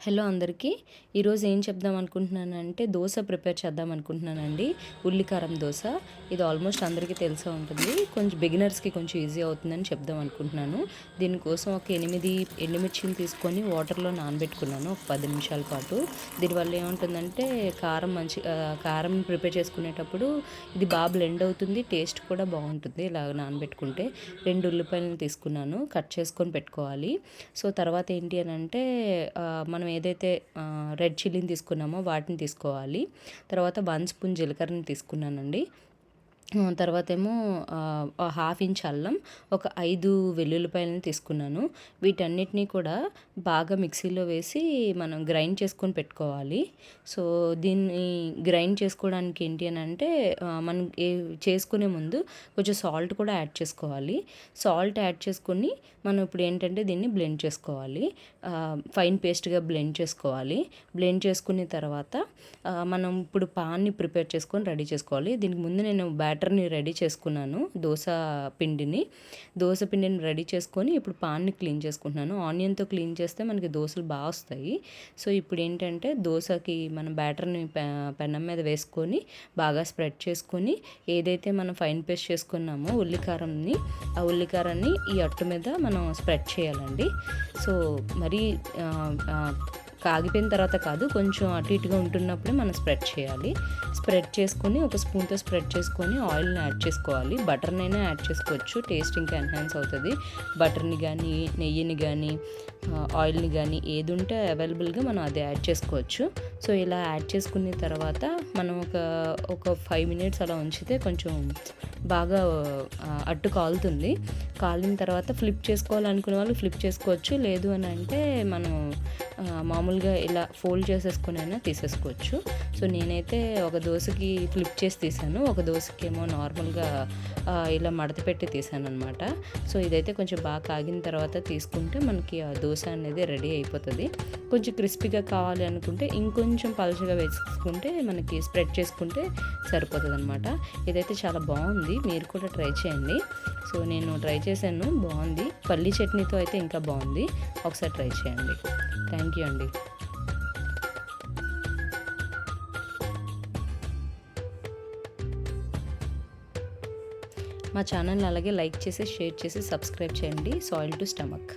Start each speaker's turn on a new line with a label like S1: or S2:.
S1: Hello అందరికీ. ఈరోజు ఏం చెప్దాం అనుకుంటున్నానంటే దోశ ప్రిపేర్ చేద్దాం అనుకుంటున్నానండి. ఉల్లికారం దోశ. ఇది ఆల్మోస్ట్ అందరికీ తెలిసే ఉంటుంది. కొంచెం బిగినర్స్కి కొంచెం ఈజీ అవుతుందని చెప్దాం అనుకుంటున్నాను. దీనికోసం ఒక ఎనిమిది ఎండుమిర్చిని తీసుకొని వాటర్లో నానబెట్టుకున్నాను. ఒక పది నిమిషాల పాటు. దీనివల్ల ఏముంటుందంటే కారం మంచి కారం ప్రిపేర్ చేసుకునేటప్పుడు ఇది బాగా బ్లెండ్ అవుతుంది. టేస్ట్ కూడా బాగుంటుంది ఇలా నానబెట్టుకుంటే. రెండు ఉల్లిపాయలను తీసుకున్నాను. కట్ చేసుకొని పెట్టుకోవాలి. సో తర్వాత ఏంటి అని అంటే మనం మనం ఏదైతే రెడ్ చిల్లీని తీసుకున్నామో వాటిని తీసుకోవాలి. తర్వాత వన్ స్పూన్ జీలకర్రని తీసుకున్నానండి. తర్వాత ఏమో హాఫ్ ఇంచ్ అల్లం ఒక ఐదు వెల్లుల్లిపాయలను తీసుకున్నాను. వీటన్నిటినీ కూడా బాగా మిక్సీలో వేసి మనం గ్రైండ్ చేసుకొని పెట్టుకోవాలి. సో దీన్ని గ్రైండ్ చేసుకోవడానికి ఏంటి అని అంటే మనం ఏ చేసుకునే ముందు కొంచెం సాల్ట్ కూడా యాడ్ చేసుకోవాలి. సాల్ట్ యాడ్ చేసుకొని మనం ఇప్పుడు ఏంటంటే దీన్ని బ్లెండ్ చేసుకోవాలి. ఫైన్ పేస్ట్గా బ్లెండ్ చేసుకోవాలి. బ్లెండ్ చేసుకున్న తర్వాత మనం ఇప్పుడు పాన్ని ప్రిపేర్ చేసుకొని రెడీ చేసుకోవాలి. దీనికి ముందు నేను బ్యాటర్ని రెడీ చేసుకున్నాను దోశ పిండిని. దోశ పిండిని రెడీ చేసుకొని ఇప్పుడు పాన్ని క్లీన్ చేసుకుంటున్నాను. ఆనియన్తో క్లీన్ చేస్తే మనకి దోశలు బాగా వస్తాయి. సో ఇప్పుడు ఏంటంటే దోశకి మనం బ్యాటర్ని పె- పెనం మీద వేసుకొని బాగా స్ప్రెడ్ చేసుకొని ఏదైతే మనం ఫైన్ పేస్ట్ చేసుకున్నామో ఉల్లికారంని ఆ ఉల్లికారాన్ని ఈ అట్టు మీద మనం స్ప్రెడ్ చేయాలండి. సో మరి కాగిపోయిన తర్వాత కాదు కొంచెం అటు ఇటుగా ఉంటున్నప్పుడే మనం స్ప్రెడ్ చేయాలి. స్ప్రెడ్ చేసుకొని ఒక స్పూన్తో స్ప్రెడ్ చేసుకొని ఆయిల్ని యాడ్ చేసుకోవాలి. బటర్నైనా యాడ్ చేసుకోవచ్చు. టేస్ట్ ఇంకా ఎన్హాన్స్ అవుతుంది. బటర్ని కానీ నెయ్యిని కానీ ఆయిల్ని కానీ ఏది ఉంటే అవైలబుల్గా మనం అది యాడ్ చేసుకోవచ్చు. సో ఇలా యాడ్ చేసుకున్న తర్వాత మనం ఒక ఒక ఫైవ్ మినిట్స్ అలా ఉంచితే కొంచెం బాగా అట్టు కాలుతుంది. కాలిన తర్వాత ఫ్లిప్ చేసుకోవాలనుకునే వాళ్ళు ఫ్లిప్ చేసుకోవచ్చు. లేదు అని అంటే మనం మామూలుగా ఇలా ఫోల్డ్ చేసేసుకుని అయినా తీసేసుకోవచ్చు. సో నేనైతే ఒక దోశకి ఫ్లిప్ చేసి తీసాను. ఒక దోశకి ఏమో నార్మల్గా ఇలా మడత పెట్టి తీసాను అనమాట సో ఇదైతే కొంచెం బాగా కాగిన తర్వాత తీసుకుంటే మనకి ఆ దోశ అనేది రెడీ అయిపోతుంది. కొంచెం క్రిస్పీగా కావాలి అనుకుంటే ఇంకొంచెం పలుచగా వేసుకుంటే మనకి స్ప్రెడ్ చేసుకుంటే సరిపోతుంది అనమాట ఇదైతే చాలా బాగుంది. మీరు కూడా ట్రై చేయండి. సో నేను ట్రై చేశాను. బాగుంది. పల్లీ చట్నీతో అయితే ఇంకా బాగుంది. ఒకసారి ట్రై చేయండి. థ్యాంక్ యూ అండి. మా ఛానల్ అలాగే లైక్ చేసి షేర్ చేసి సబ్స్క్రైబ్ చేయండి. Soil to stomach.